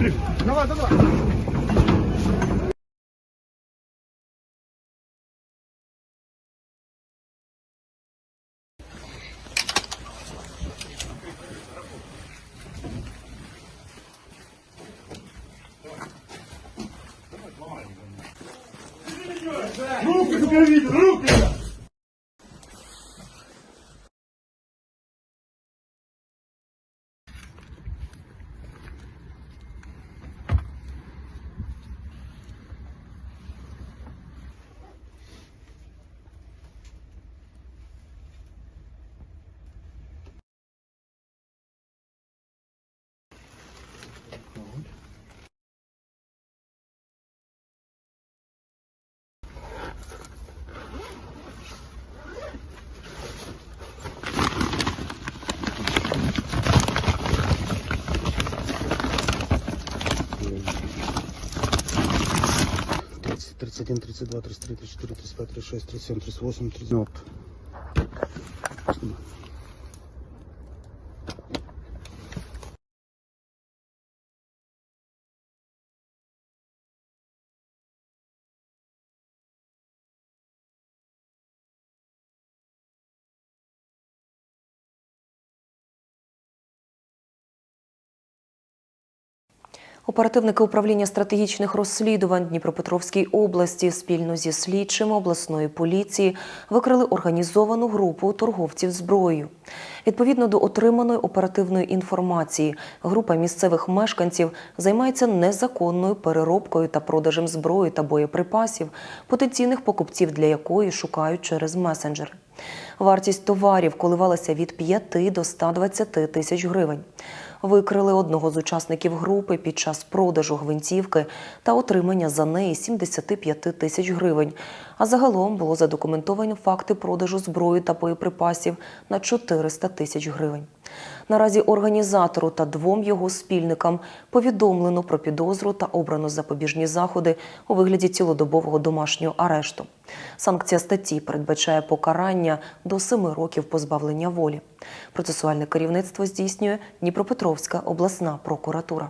Андрій, давай, давай. Руки, щоб я видел, руки! 31, 32, 33, 34, 35, 36, 37, 38, 39. Оперативники управління стратегічних розслідувань Дніпропетровській області спільно зі слідчими обласної поліції викрили організовану групу торговців зброєю. Відповідно до отриманої оперативної інформації, група місцевих мешканців займається незаконною переробкою та продажем зброї та боєприпасів, потенційних покупців для якої шукають через месенджери. Вартість товарів коливалася від 5 до 120 тисяч гривень. Викрили одного з учасників групи під час продажу гвинтівки та отримання за неї 75 тисяч гривень. А загалом було задокументовано факти продажу зброї та боєприпасів на 400 тисяч гривень. Наразі організатору та двом його спільникам повідомлено про підозру та обрано запобіжні заходи у вигляді цілодобового домашнього арешту. Санкція статті передбачає покарання до семи років позбавлення волі. Процесуальне керівництво здійснює Дніпропетровська обласна прокуратура.